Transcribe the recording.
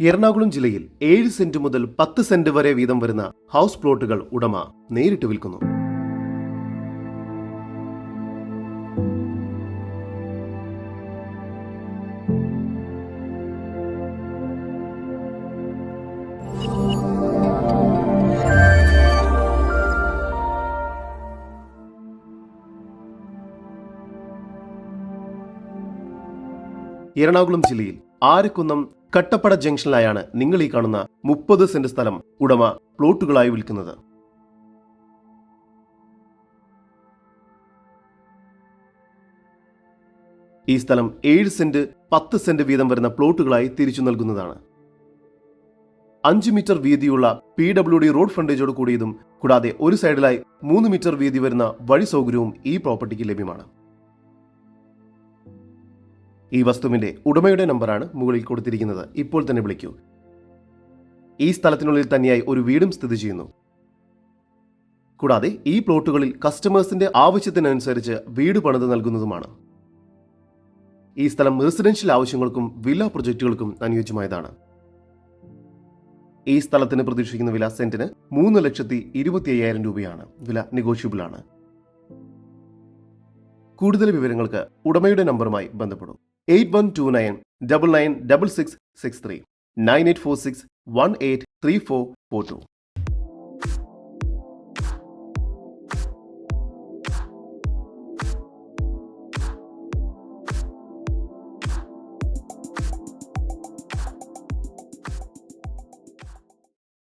എറണാകുളം ജില്ലയിൽ ഏഴ് സെന്റ് മുതൽ പത്ത് സെന്റ് വരെ വീതം വരുന്ന ഹൗസ് പ്ലോട്ടുകൾ ഉടമ നേരിട്ട് വിൽക്കുന്നു. എറണാകുളം ജില്ലയിൽ ആരക്കുന്നം കട്ടപ്പട ജംഗ്ഷനിലായാണ് നിങ്ങൾ ഈ കാണുന്ന മുപ്പത് സെന്റ് സ്ഥലം ഉടമ പ്ലോട്ടുകളായി വിൽക്കുന്നത്. ഈ സ്ഥലം ഏഴ് സെന്റ് പത്ത് സെന്റ് വീതം വരുന്ന പ്ലോട്ടുകളായി തിരിച്ചു നൽകുന്നതാണ്. അഞ്ച് മീറ്റർ വീതിയുള്ള പി ഡബ്ല്യു ഡി റോഡ് ഫ്രണ്ടേജോട് കൂടിയതും കൂടാതെ ഒരു സൈഡിലായി മൂന്ന് മീറ്റർ വീതി വരുന്ന വഴി സൗകര്യവും ഈ പ്രോപ്പർട്ടിക്ക് ലഭ്യമാണ്. ഈ വസ്തുവിന്റെ ഉടമയുടെ നമ്പറാണ് മുകളിൽ കൊടുത്തിരിക്കുന്നത്. ഇപ്പോൾ തന്നെ വിളിക്കൂ. ഈ സ്ഥലത്തിനുള്ളിൽ തന്നെയായി ഒരു വീടും സ്ഥിതി ചെയ്യുന്നു. കൂടാതെ ഈ പ്ലോട്ടുകളിൽ കസ്റ്റമേഴ്സിന്റെ ആവശ്യത്തിനനുസരിച്ച് വീട് പണിത് നൽകുന്നതുമാണ്. ഈ സ്ഥലം റെസിഡൻഷ്യൽ ആവശ്യങ്ങൾക്കും വില്ല പ്രൊജക്റ്റുകൾക്കും അനുയോജ്യമായതാണ്. ഈ സ്ഥലത്തിന് പ്രതീക്ഷിക്കുന്ന വില സെന്റിന് മൂന്ന് ലക്ഷത്തി ഇരുപത്തി അയ്യായിരം രൂപയാണ്. വില നെഗോഷ്യബിൾ ആണ്. കൂടുതൽ വിവരങ്ങൾക്ക് ഉടമയുടെ നമ്പറുമായി ബന്ധപ്പെടും. eight one two nine double nine double six six three nine eight four six one eight three four four two